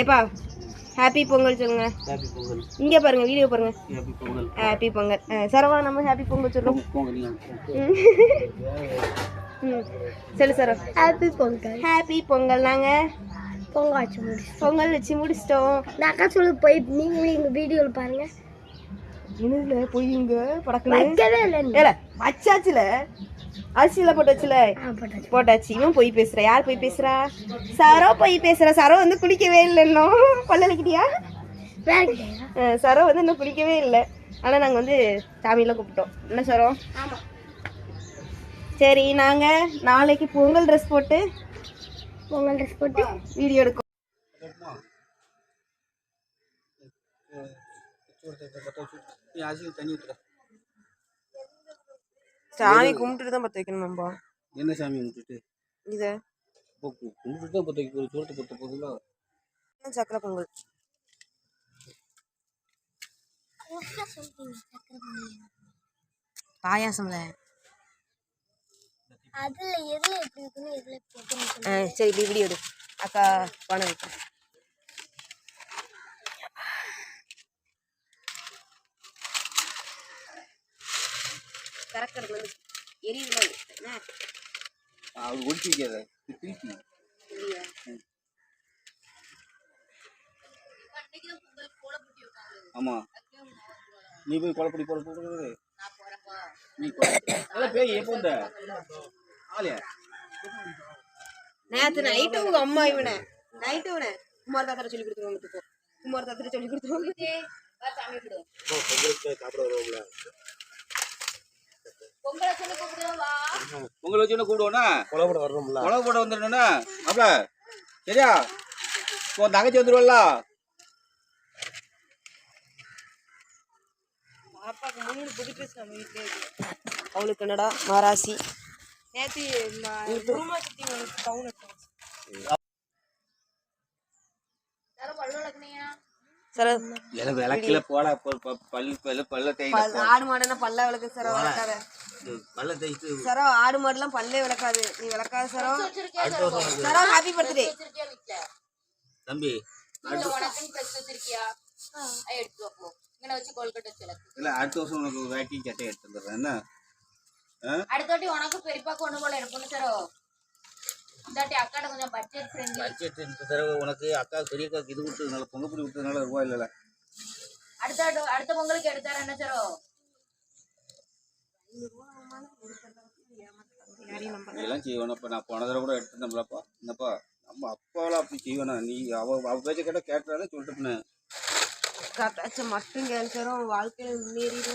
ஏப்பா. ஹாப்பி பொங்கல் சொல்லுங்க. ஹாப்பி பொங்கல். இங்க பாருங்க வீடியோ பாருங்க. ஹாப்பி பொங்கல். ஹாப்பி பொங்கல். சரவா நம்ம ஹாப்பி பொங்கல் சொல்றோம். பொங்கல் சொல்லு சரவா. ஹாப்பி பொங்கல். ஹாப்பி பொங்கல் நாங்க. பொங்கல் வச்சு முடிச்சு பொங்கல் வச்சு முடிச்சிட்டோம். நான் அக்கா சொல்லு போய் நீங்களும் எங்கள் வீடியோவில் பாருங்க. இனில போய் இங்க படக்கணும் வைக்கவே இல்லை வச்சாச்சுல. அரிசியில போட்டு வச்சுல போட்டாச்சு. இவன் போய் பேசுறா. யார் போய் பேசுறா? சரோ போய் பேசுறா. சரோ வந்து குளிக்கவே இல்லை இன்னும். கிடையாது சரோ வந்து இன்னும் குளிக்கவே இல்லை. ஆனால் நாங்கள் வந்து சாமியெல்லாம் கூப்பிட்டோம் என்ன சரோ? சரி நாங்கள் நாளைக்கு பொங்கல் ட்ரெஸ் போட்டு பொங்கல் ட்ரெஸ் போட்டு வீடியோ எடுக்கோம் தண்ணி ஊற்றுற சாமி கும்பிட்டுட்டு தான் பற்ற வைக்கணுமாம்பா என்ன சாமி விட்டுட்டு இதை. இப்போ கு- கும்பிட்டுட்டு தான் பற்ற வைக்க போகுது சோளத்தை பற்ற போகுதுல்ல சக்கரை பொங்கல்? பாயாசம்ல. அதில் எதில் எப்படி இருக்குன்னு எதில் சரி இப்படி வீடியோ எடு. அக்கா பணம் வைக்கிறேன் கறக்கிறது என்ன? அது ஒழிச்சு வைக்காத திருப்பி. ஆமாம் நீ போய் கொலைப்படி போட போடுறது நீ கொலை பேய் எப்போ ஆலியா நேத்து நைட்டு உங்க அம்மா இவனை. நைட்டு இவனை குமார் தாத்தரை சொல்லி கொடுத்துருவாங்க குமார் தாத்தரை சொல்லி கொடுத்துருவாங்க உங்களை வச்சு கூப்பிடுவோண்ணா கொலை போட வரணும்ல. கொலை போட வந்துடணும்னா? அப்ப சரியா? உன் தங்கச்சி வந்துடுவல்ல அவளுக்கு என்னடா மராசி? நேத்து டவுன் சார் எனக்கு விளக்கில போட பல்லு பல்லு பல்ல ஆடு மாடுனா பல்ல விளக்கு சார் விளக்காத. பல்ல சரோ ஆடு மாடுலாம் பல்லே விளக்காது. நீ விளக்காத சரோ சரோ ஹாப்பி பர்த்டே தம்பி இல்ல அடுத்த வருஷம் உனக்கு வேட்டி சட்டை எடுத்து வந்துடுறேன். என்ன? அடுத்தவாட்டி உனக்கு பெரியப்பாக்கு ஒண்ணு போல எனக்கு சரோ இந்தாட்டி அக்காட கொஞ்சம் பட்ஜெட் ஃப்ரெண்ட்லி பட்ஜெட் இந்த தடவை உனக்கு அக்கா பெரியக்காக்கு இது கொடுத்ததுனால பொங்கப்பொடி கொடுத்ததுனால ரூபாய் இல்லைல்ல அடுத்த அடுத்த பொங்கலுக்கு எடுத்தாரு என்ன சரோ? இதெல்லாம் செய்வேன் இப்போ நான் போன தடவை கூட எடுத்துருந்தோம்லப்பா என்னப்பா நம்ம அப்பாவெல்லாம் அப்படி செய்வேனா? நீ அவ அவ பேச்ச கேட்டால் கேட்டாலே சொல்லிட்டு காட்டாச்ச மட்டும் வாழ்க்கையில முன்னேறிடு.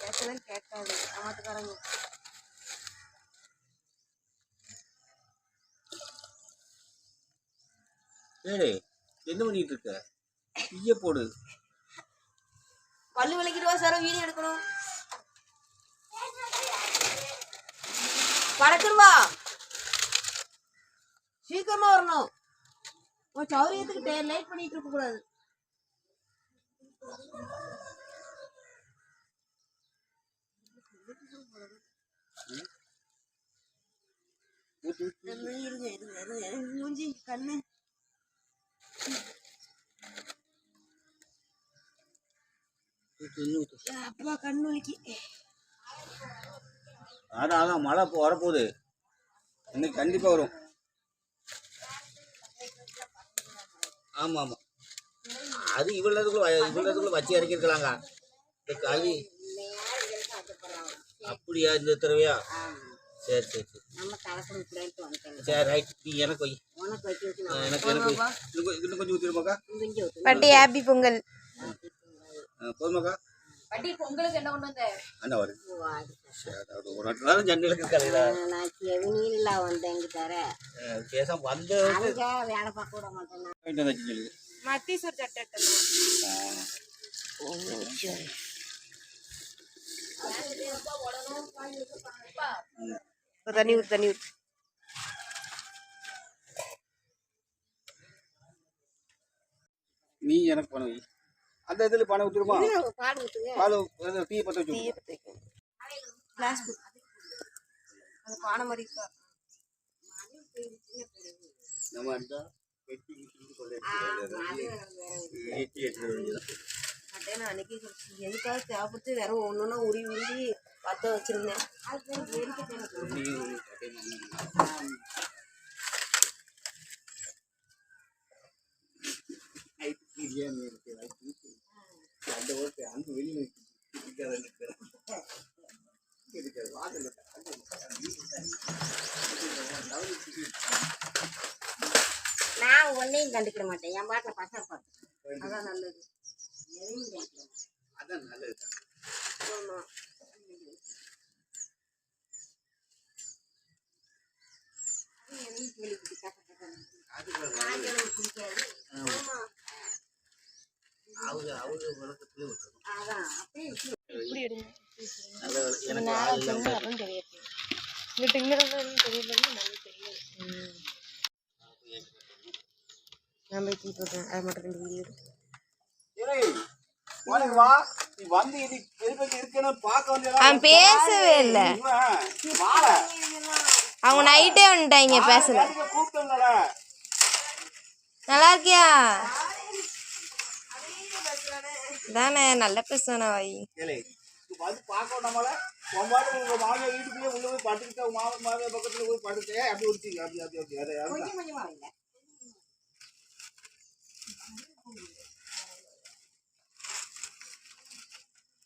கேட்கலாம் கேட்காது. ஏமாத்துக்காரங்க. ஏடே என்ன பண்ணிட்டு இருக்க டீய போடு. பல்லு விளக்கிடுவா சார் வீடியோ எடுக்கணும். பறக்குருவா சீக்கிரமா வரணும். உன் சௌரியத்துக்கு டே லைட் பண்ணிட்டு இருக்க கூடாது. மூஞ்சி கண்ணு. அப்பா கண்ணு வலிக்கு அதான் அதான் மழை வரப்போகுது. இன்னைக்கு கண்டிப்பாக வரும். ஆமாம் ஆமாம் அது இவ்வளோதுக்குள்ள இவ்வளோதுக்குள்ள வச்சு இறக்கிருக்கலாங்க. இந்த களி அப்படியா இந்த தடவையா? சரி சரி சரி. சரி ரைட் நீ எனக்கு பட்டி ஹாப்பி பொங்கல். போதுமாக்கா வட்டி பொங்கலுக்கு என்ன கொண்டு வந்த? அண்ணா அது ஒரு நாட்டு நேரம் ஜன்னலுக்கு கலையில நான் செவினியில் வந்தேங்க தர பேசாம வந்து அங்க வேலை பார்க்க விட மாட்டேன் வாங்கிட்டு வந்தாச்சு சொல்லு மத்தீஸ்வர் சட்டை தண்ணி தண்ணி நீ எனக்கு பணம் வை. அந்த இதில் பணம் ஊற்றிடுமா பால் டீ பற்ற வச்சு அது நம்ம அந்த ஈட்டி எடுத்துட வேண்டியது அட்டே நான் அன்னைக்கு எதுக்காக தேவைப்பட்டு வேற ஒன்று ஒன்றா உருவி உருவி பற்ற வச்சிருந்தேன். பிரியாணி இருக்கு அந்த ஓட்டு அங்க வெளியில நான் ஒன்னையும் கண்டுக்கிட மாட்டேன். என் பாட்டில் பசங்க பார்த்து அதான் நல்லது எதையும் கண்டுக்கிட மாட்டேன் அதான் நல்லது ஆமா எதையும் கேள்விப்பட்டு கச கசன்னு. அதுக்கு சாயங்காலம் பிடிக்காது அவங்க அவங்க வழக்கத்துல விட்டுரும் அதான் அப்படியே விட்டு இப்படி எடுங்க நல்ல எனக்கு நேரம் ஆள் இல்லாம வச்சிருந்தா அதெல்லாம் தெரியாது இங்கிட்ட இங்க இருந்து தெரியல நல்லா தெரியாது நான் போய் தீ போட்டேன் அது மட்டும் ரெண்டு வீடியோ ஏய், உனக்கு வா. நீ வந்து இது எதுக்கு இருக்குன்னு பார்க்க வந்தா அவன் பேசவே இல்ல. அவங்க நைட்டே வந்துட்டாங்க பேசல. கூப்பிட்டல நல்லா இருக்கியா தானே நல்லா பேசுவானா வை ஏலே நீ வந்து பார்க்க நம்மள உமாரு உங்க மாமியார் வீட்டுக்குள்ளே உள்ள போய் படுத்துக்கிட்ட உங்க மாமன் மாமியார் பக்கத்துல போய் படுத்தே அப்படி ஒருத்தி அப்படி அப்படி அப்படி அதை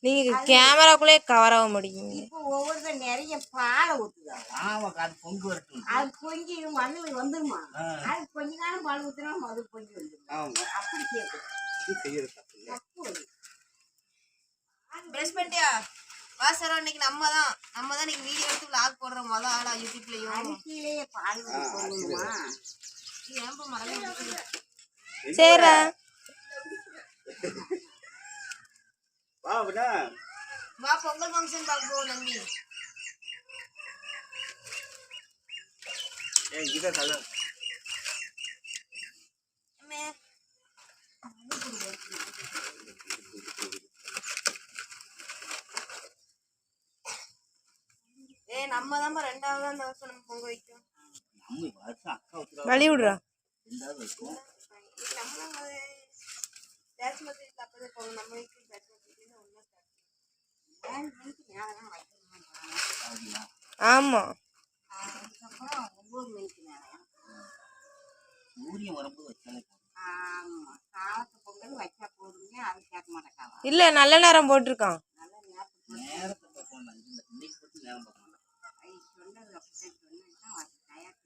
நீங்க கேமராக்குள்ளே கவர் ஆக முடியும் இப்போ ஒவ்வொருத்தர் நிறைய பாலை ஆமாக்கா அது பொங்கு வரட்டும். அது கொஞ்சி மண்ணில் வந்துருமா? அது கொஞ்ச நேரம் பால் ஊற்றினா மது வந்துருமா? ஆமா. அப்படி அது. பிரஷ் பண்ணிட்டியா? வா சார் இன்னைக்கு நம்ம தான் நம்ம தான் இன்னைக்கு வீடியோ எடுத்து vlog போடுறோம் மொதல் ஆளா யூடியூப்லயும். அரிசியிலேயே பால் போடணுமா? ஏன்பா மறந்து சரிடா. வா அப்படின்னா வா பொங்கல் ஃபங்க்ஷன் பார்க்க போவோம் நம்பி ஏன் இதை கலர் ஏ நம்ம தான் ரெண்டாவது அந்த வருஷம் நம்ம பொங்க வைக்கும் நம்ம வருஷம் அக்கா வச்சுருவா வழி விடுறா. ரெண்டாவது நம்ம தப்பதே போகும் நம்ம வீட்டுக்கு பேட்ச் மாதிரி ஒன்றா ஏழு மணிக்கு நேரம் வைக்கணுமா ஆமா. ஒம்பது மணிக்கு நேரம் சூரியன் வரும்போது வச்சாலே போதும். ஆமாம் காலத்து பொங்கல் வச்சா போதுங்க அது கேட்க மாட்டேக்காவா இல்ல நல்ல நேரம் போட்டிருக்கான். நல்ல நேரத்துக்கு நேரத்தை பார்க்கணும் இன்னைக்கு பற்றி நேரம் பார்க்கணும் ஐ சொன்னது அப்படி சொன்னா அது தயார்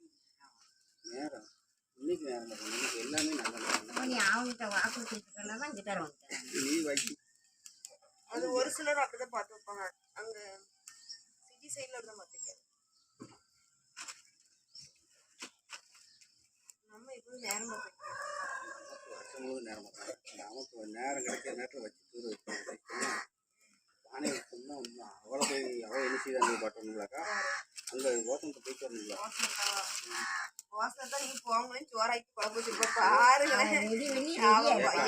நேரம். இன்னைக்கு நேரம் பார்க்கணும் எல்லாமே நல்ல நேரம். நீ அவங்ககிட்ட வாக்கு வச்சுருக்கா தான் கிட்டார் வந்துட்டேன் நீ வைக்கி அது ஒரு சிலர் அப்படிதான் பார்த்து வைப்பாங்க. அங்க சிட்டி சைட்ல இருந்தா பார்த்துருக்கேன் நம்ம இப்போ நேரம் பார்த்துருக்கோம் நேரம் நமக்கு நேரம் கிடைக்கிற நேரத்தில் வச்சு தூர வைக்கணும் பானை வச்சோம்னா ஒன்றும் அவ்வளோ போய் அவ்வளோ என்ன செய்து அங்கே பாட்டோம்னாக்கா அங்கே ஓசனத்தை போயிட்டு வரணுங்களா வாசனை தான் நீங்க போங்கன்னு சோறாக்கி குழம்பு வச்சிருப்ப பாருங்களேன்.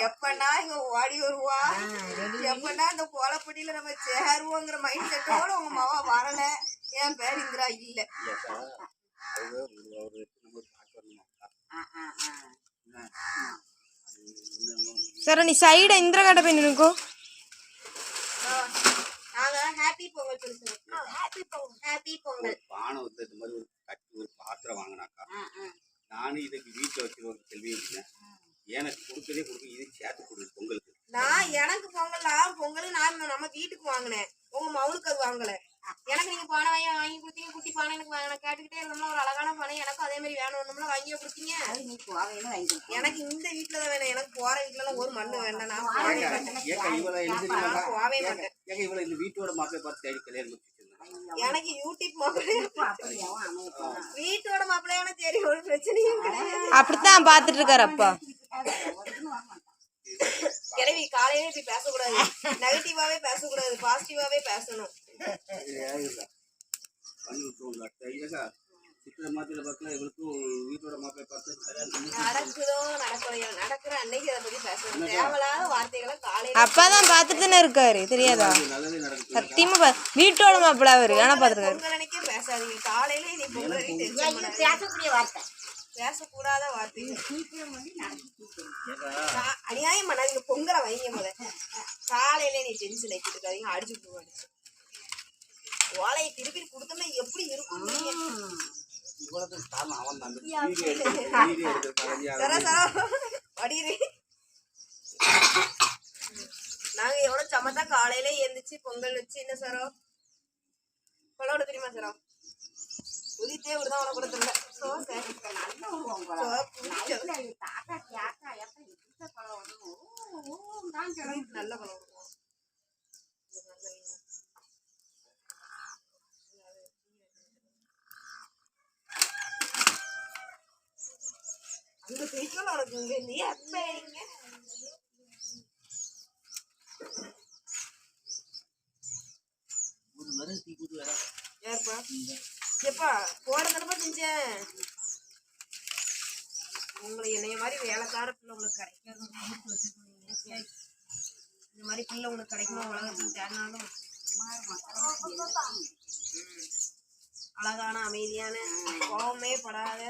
எப்படா இங்க ஓடி வருவா? எப்படா இந்த கோலப்பட்டியில நம்ம சேருவோங்கிற மைண்ட் செட்டோட உங்க மாவா வரல. என் பேர் இந்திரா இல்ல. இல்லைக்கா அவங்க ஒரு அவர் வச்சு நம்ம நாங்க ஹாப்பி பொங்கல் சொல்லுவோம் ஹாப்பி பொங்கல். ஹாப்பி பொங்கல். பானை வந்து இந்த மாதிரி ஒரு கட்டி ஒரு பாத்திரம் வாங்கினாக்கா நானும் இதுக்கு வீட்டில் வச்சிருவோம் செல்வி எனக்கு கொடுக்கதே கொடுக்க இது சேர்த்து கொடு பொங்கலுக்கு. நான் எனக்கு பொங்கல் பொங்கல் நான் நம்ம வீட்டுக்கு வாங்கினேன். உங்க மவுளுக்கு அது வாங்கல. எனக்கு நீங்க பானை வாங்கி வாங்கி கொடுத்தீங்க குட்டி பானை எனக்கு வாங்க நான் கேட்டுக்கிட்டே இருந்தோம்னா ஒரு அழகான பானை. எனக்கும் அதே மாதிரி வேணும்னு வாங்கியே கொடுத்தீங்க. அது நீ போகையில வாங்கிக்கலாம் எனக்கு இந்த வீட்டுல தான் வேணும். எனக்கு போற வீட்டுல எல்லாம் ஒரு மண்ணு வேண்டாம். நான் போகவே ஏக்கா மாட்டேன். நான் வீட்டோட மாப்பிள்ளை பார்த்து தேடி கல்யாணம் எனக்கு யூடியூப் மாப்பிள்ளை அப்படியாவும் அமைய போனா வீட்டோட மாப்பிள்ளையான சரி ஒரு பிரச்சனையும் கிடையாது அப்படித்தான் பாத்துட்டு இருக்காரு அப்பா கிளவி காலையிலே இப்படி பேசக்கூடாது நெகட்டிவாவே பேசக்கூடாது பாசிட்டிவாவே பேசணும் சித்திரை மாத்திரை பார்க்கல இவளுக்கும் வீட்டோட மாப்பிள்ளை பார்த்து நடக்குதோ நடக்கலையோ நடக்கிற அன்னைக்கு அதை பத்தி பேசணும். தேவையில்லாத வார்த்தைகளை காலையில தான் பாத்துட்டு தானே இருக்காரு தெரியாதா? சத்தியமா பா- வீட்டோட மாப்பிள்ள அவரு ஆனா பாத்துருக்காரு அன்னைக்கே பேசாதீங்க. காலையில நீ பொங்கல். பேசக்கூடிய வார்த்தை பேசக்கூடாத கா- அநியாயம் பண்ணாதீங்க. பொங்கலை வைங்க முத காலையில நீ டென்ஷன் ஆக்கிட்டு இருக்காதீங்க. அடிச்சு விட்டுருவாங்க ஓலையை திருப்பி கொடுத்தோம்னா எப்படி இருக்கும் இவ்வளவுக்கு காரணம் அவன் தான் நாங்க எவ்வளவு சமத்தா காலையில எந்திரிச்சு பொங்கல் வச்சு என்ன சரோ கொலோட தெரியுமா சரோ உதித்தே விடுதான் உனக்கு கூட தெரியல சோ சார் நல்ல இது தாத்தா கேட்டா எப்ப இந்த பழம் வரும்? ஓ, ஓ, தான் சொல்லுங்க. நல்ல பழம் கொடுக்கும். இது நல்ல மீன். அந்த குறிக்கோள் உனக்கு இங்க இல்லையே அப்ப எங்க ஒரு மரம் தீ கூட்டு வேற யாருப்பா? எப்பா போன தடவை செஞ்சேன் உங்களை என்னைய மாதிரி வேலைக்கார பிள்ளை உங்களுக்கு கிடைக்காது இந்த மாதிரி பிள்ளை உங்களுக்கு கிடைக்குமா? உலகத்துக்கு தேடினாலும். அழகான அமைதியான கோவமே படாத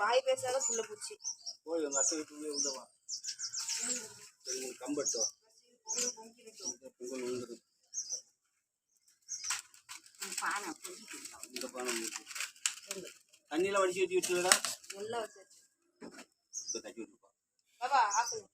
வாய் பேசாத புள்ள பூச்சி. போய் உங்க அத்தை வீட்டுக்குள்ளே உள்ள வா சரி கம்பட்டு பொங்கல் பானை இந்த பானை தண்ணியில வடிச்சு வச்சு விட்டுடா நல்லா வச்சு இப்போ தட்டி விட்டுருப்பா. பாபா ஆக்கணும்.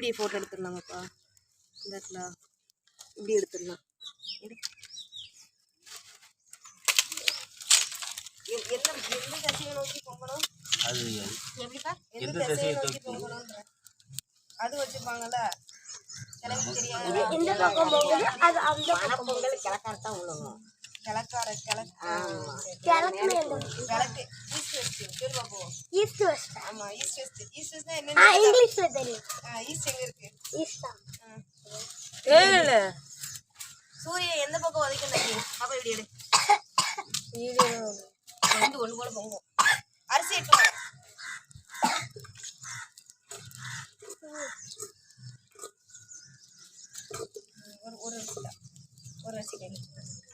இப்படி ஃபோட்டோ எடுத்துடலாமாப்பா? இந்த இடத்துல. இப்படி எடுத்துடலாம். எந்த எந்த திசையை நோக்கி அது எப்படிப்பா? எந்த திசையை நோக்கி போகணும்ன்ற. அது வச்சிருப்பாங்கல்ல? கிழக்கு தெரியாது? இந்த பக்கம் போகுது அது அந்த பக்கம் பொங்கல் கிழக்கார கிழக்கு. கிழக்குல எந்த கிழக்கு. ஈஸ்ட் வெஸ்ட் ஈஸ்ட் வெஸ்ட் ஆமா ஈஸ்ட் வெஸ்ட் ஈஸ்ட் வெஸ்ட் ஆ என்ன இங்கிலீஷ்ல தெரியும். ஈஸ்ட் எங்க இருக்கு? ஈஸ்ட் இல்ல சூரியன் எந்த பக்கம் வதைக்கும் தண்ணி பாப்பா இப்படி எடு. ரெண்டு ஒண்ணு போல பொங்கும். அரிசி எடுத்து வா. ஒரு ஒரு அரிசி தான். ஒரு அரிசி கையில் விழுந்துச்சு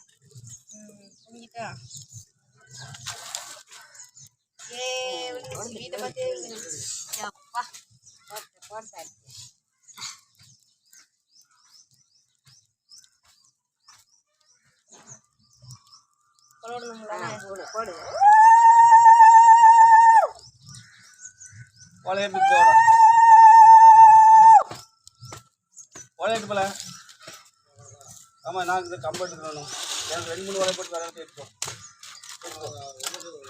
வீட்டை பார்த்தே அப்பா போட்டு போட்டு கொள்ளணுங்களா போடு. போடு ஓலை எடுத்துட்டு போல. ஆமா நான் இந்த எனக்கு ரெண்டு மூணு ஓலை போட்டு வர எடுத்துக்கோ ராதா வீடு. எங்க போ இப்போ இப்போ என்ன செய்யணும்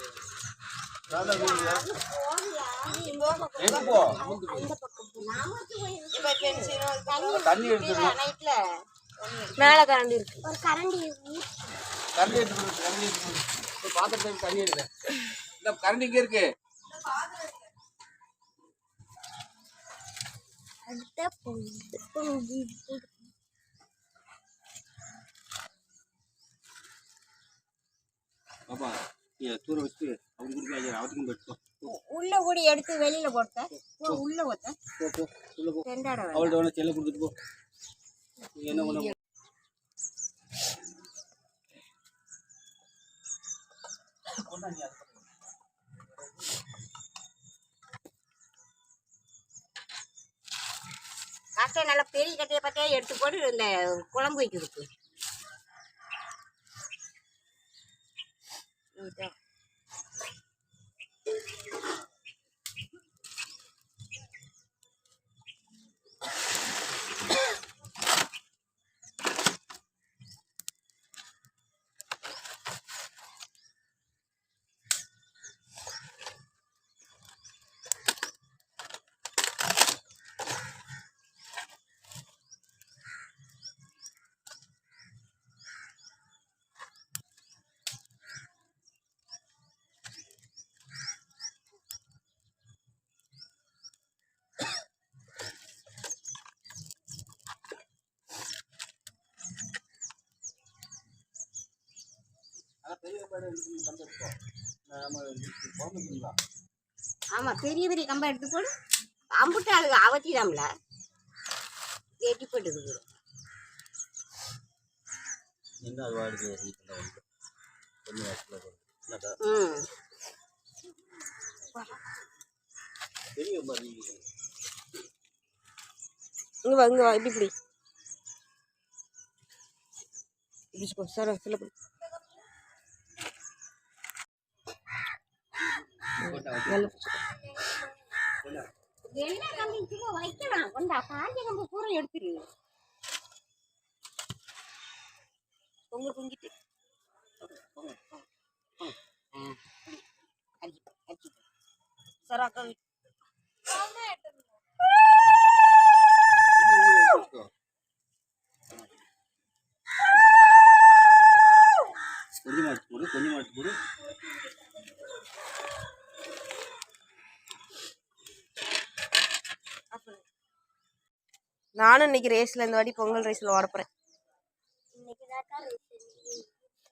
தண்ணி எடுத்துக்கணும் மேல கரண்டி இருக்கு ஒரு கரண்டி கரண்டி எடுத்து கரண்டி எடுத்து இப்போ தண்ணி எடுக்க இந்த கரண்டி இங்க இருக்கு பாப்பா நீ தூர வச்சு அவங்க உள்ள கூடி எடுத்து வெளியில போட்ட உள்ள போட்ட. அவள்கிட்ட வேணா செல்ல கொடுத்துட்டு போ என்ன பண்ண நல்லா பெரிய கட்டையை பார்த்தியா எடுத்து போட்டு இந்த குழம்பு வைக்கிறதுக்கு. அதான் பெரிய பெரிய பெரிய கம்பை எடுத்து போடு. அம்புட்டு ஆளுங்க அவத்திடாமல. ஏட்டி போட்டுது என்ன அது வாடுது கொஞ்சம் வருஷத்தில் என்னக்கா ம். பெரிய மாதிரி இங்க வா இங்க வா இப்படி இப்படி சார் சொல்ல பிடி கம்பி வைக்கலாம் கொண்டா காஞ்ச கம்பு பூரா எடுத்துரு பொங்க பொங்கிட்டு சார் கொஞ்சம் மாட்டு போடு கொஞ்சம் மாட்டு போடு நானும் இன்னைக்கு ரேஸ்ல இந்த வாட்டி பொங்கல் ரேஸ்ல ஓட போறேன்.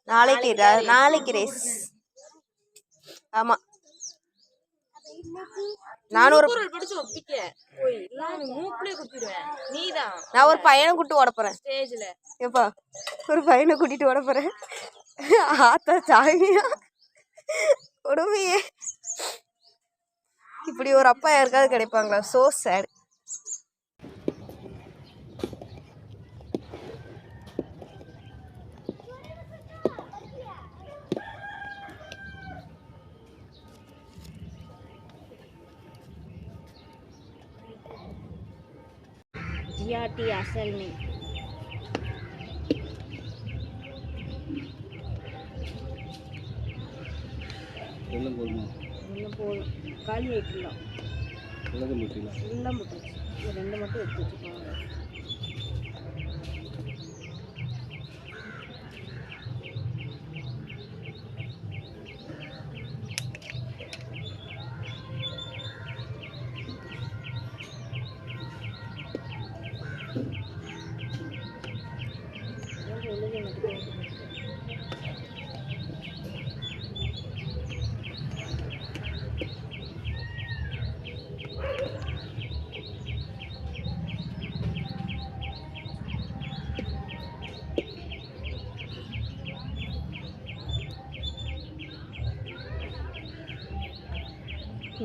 நாளைக்கு நாளைக்கு ரேஸ் ஆமா. நானும் ஒரு நான் நான் ஒரு பையனை கூட்டு ஓட போறேன். ஏப்பா ஒரு பையனை கூட்டிட்டு ஓட போறேன். ஆத்தா சாமியா. கொடுமையே. இப்படி ஒரு அப்பா யாருக்காவது கிடைப்பாங்களா? சோ சேட் அசல் நீ. வெள்ளம் போதுமா? ஒன்றும் போதும். காலி ஆயிட்டுலாம் போட்டீங்களா எல்லாம் போட்டுருச்சு. இது ரெண்டு மட்டும் எடுத்து வச்சுக்கோங்க.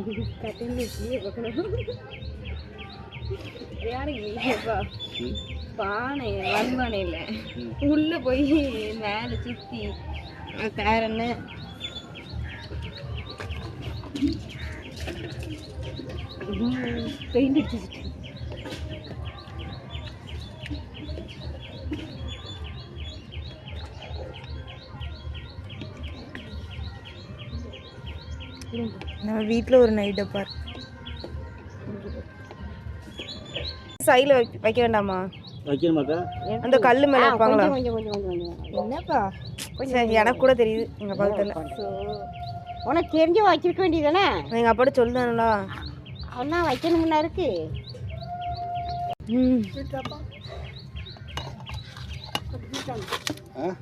கட்டில் கீழே பார்க்கணும் பானை வன்பானையில். உள்ள போய் மேலே சுற்றி பேர் என்ன? பெயிண்ட் அடிச்சுட்டு நம்ம வீட்டில் ஒரு நைட் டப்பார் சைடில் வைக்க வேண்டாமா? அந்த கல் மேலே வைப்பாங்களா? என்னப்பா? சரி எனக்கு கூட தெரியுது எங்கள் அப்பா தெரியல உனக்கு தெரிஞ்சு வச்சிருக்க வேண்டியதானே எங்கள் அப்பாட்ட சொல்லுதானுங்களா அவனா வைக்கணும்னா இருக்கு. ம். ஆ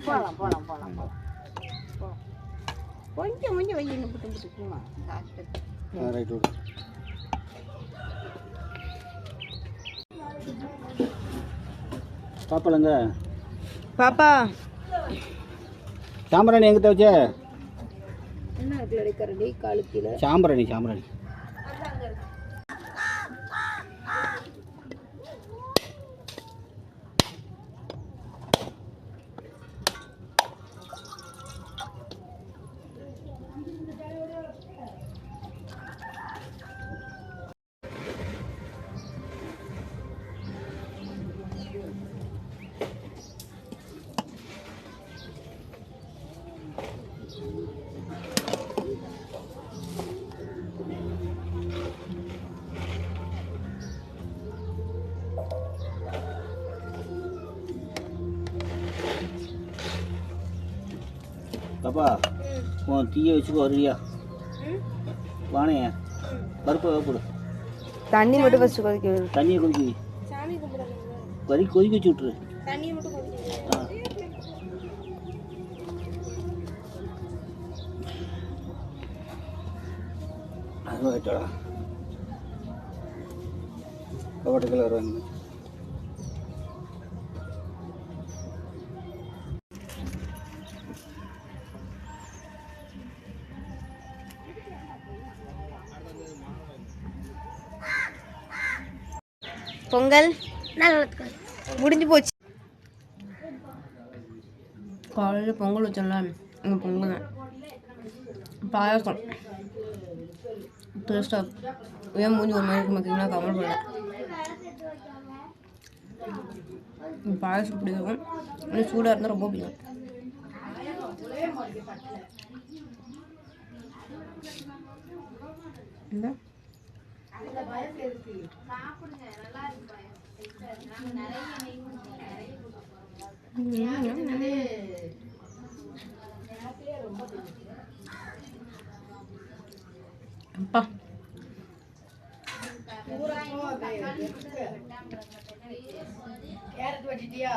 போகலாம் போகலாம் போகலாம் போகலாம் கொஞ்சம் கொஞ்சம் வைக்க புட்டு புட்டு சும்மா ஆ ரைட் விடு பாப்பலங்க பாப்பா. சாம்பிராணி எங்கே வச்ச? என்ன அதில் எடுக்கிறடி கழுத்தில் சாம்பிராணி சாம்பிராணி. பாப்பா உன் தீயை வச்சுக்கோ வருவியா வானைய பருப்பை போடு. தண்ணி மட்டும் ஃபஸ்ட்டு கொதிக்க விடு. தண்ணியை கொதிக்க வை. கொதி கொதிக்க வச்சு விட்ரு அது ரைட்டா கவாட்டுக்குள்ள வருவாங்க பொங்கல்? முடிஞ்சு போச்சு. காலையில் பொங்கல் வச்சோம்ல எங்கள் பொங்கல் தான். பாயாசம். டேஸ்ட்டாக ஏன் மூஞ்சி ஒரு மாதிரி மாற்றிங்கன்னா கமல் பண்ணல பாயாசம் பிடிக்கும் ஆனால் சூடாக இருந்தால் ரொம்ப பிடிக்கும். இந்த? அப்பா. கேரட் வெட்டிட்டியா